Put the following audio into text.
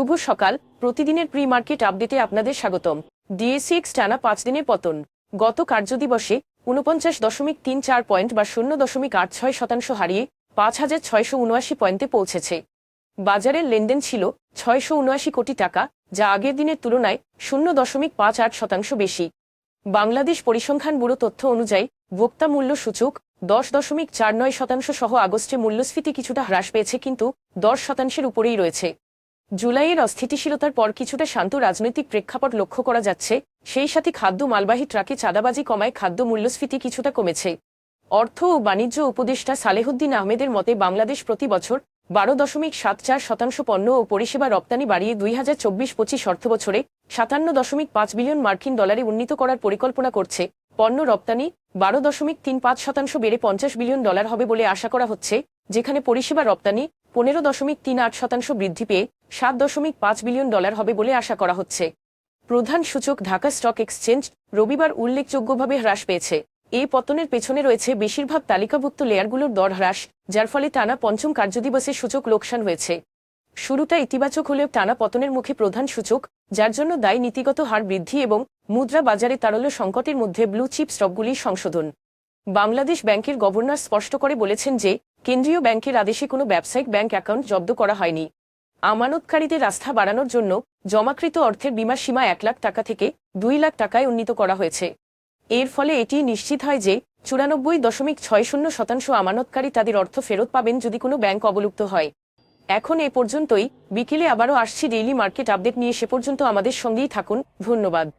শুভ সকাল। প্রতিদিনের pre market আপডেটে আপনাদের স্বাগতম। ডিএসিএক্স টানা পাঁচ দিনের পতন। গত কার্যদিবসে উনপঞ্চাশ দশমিক তিন চার পয়েন্ট বা শূন্য দশমিক আট ছয় শতাংশ হারিয়ে পাঁচ হাজার ছয়শো উনআশি পয়েন্টে পৌঁছেছে। বাজারের লেনদেন ছিল ছয়শো উনআশি কোটি টাকা, যা আগের দিনের তুলনায় শূন্য দশমিক পাঁচ আট শতাংশ বেশি। বাংলাদেশ পরিসংখ্যান ব্যুরো তথ্য অনুযায়ী, ভোক্তা মূল্য সূচক দশ দশমিক চার নয় শতাংশ সহ আগস্টে মূল্যস্ফীতি কিছুটা হ্রাস পেয়েছে, কিন্তু দশ শতাংশের উপরেই রয়েছে। জুলাইয়ের অস্থিতিশীলতার পর কিছুটা শান্ত রাজনৈতিক প্রেক্ষাপট লক্ষ্য করা যাচ্ছে, সেই সাথে খাদ্য মালবাহী ট্রাকে চাঁদাবাজি কমায় খাদ্য মূল্যস্ফীতি কিছুটা কমেছে। অর্থ ও বাণিজ্য উপদেষ্টা সালেহুদ্দিন আহমেদের মতে বাংলাদেশ প্রতি বছর বারো দশমিক সাত চার শতাংশ পণ্য ও পরিষেবা রপ্তানি বাড়িয়ে দুই হাজার চব্বিশ পঁচিশ অর্থবছরে সাতান্ন দশমিক পাঁচ বিলিয়ন মার্কিন ডলারে উন্নীত করার পরিকল্পনা করছে। পণ্য রপ্তানি বারো দশমিক তিন পাঁচ শতাংশ বেড়ে পঞ্চাশ বিলিয়ন ডলার হবে বলে আশা করা হচ্ছে, যেখানে পরিষেবা রপ্তানি পনেরো দশমিক তিন আট শতাংশ বৃদ্ধি পেয়ে সাত দশমিক পাঁচ বিলিয়ন ডলার হবে বলে আশা করা হচ্ছে। প্রধান সূচক ঢাকা স্টক এক্সচেঞ্জ রবিবার উল্লেখযোগ্যভাবে হ্রাস পেয়েছে। এই পতনের পেছনে রয়েছে বেশিরভাগ তালিকাভুক্ত লেয়ারগুলোর দর হ্রাস, যার ফলে টানা পঞ্চম কার্যদিবসে সূচক লোকসান হয়েছে। শুরুটা ইতিবাচক হলেও টানা পতনের মুখে প্রধান সূচক, যার জন্য দায়ী নীতিগত হার বৃদ্ধি এবং মুদ্রা বাজারে তারল্য সংকটের মধ্যে ব্লু চিপ স্টকগুলির সংশোধন। বাংলাদেশ ব্যাংকের গভর্নর স্পষ্ট করে বলেছেন যে, কেন্দ্রীয় ব্যাংকের আদেশে কোনো ব্যবসায়িক ব্যাংক অ্যাকাউন্ট জব্দ করা হয়নি। আমানতকারীদের আস্থা বাড়ানোর জন্য জমাকৃত অর্থের বিমা সীমা এক লাখ টাকা থেকে দুই লাখ টাকায় উন্নীত করা হয়েছে। এর ফলে এটি নিশ্চিত হয় যে চুরানব্বই দশমিক ছয় শূন্য শতাংশ আমানতকারী তাদের অর্থ ফেরত পাবেন যদি কোনো ব্যাংক অবলুপ্ত হয়। এখন এ পর্যন্তই। বিকেলে আবারও আসছি ডেইলি মার্কেট আপডেট নিয়ে। সে পর্যন্ত আমাদের সঙ্গেই থাকুন। ধন্যবাদ।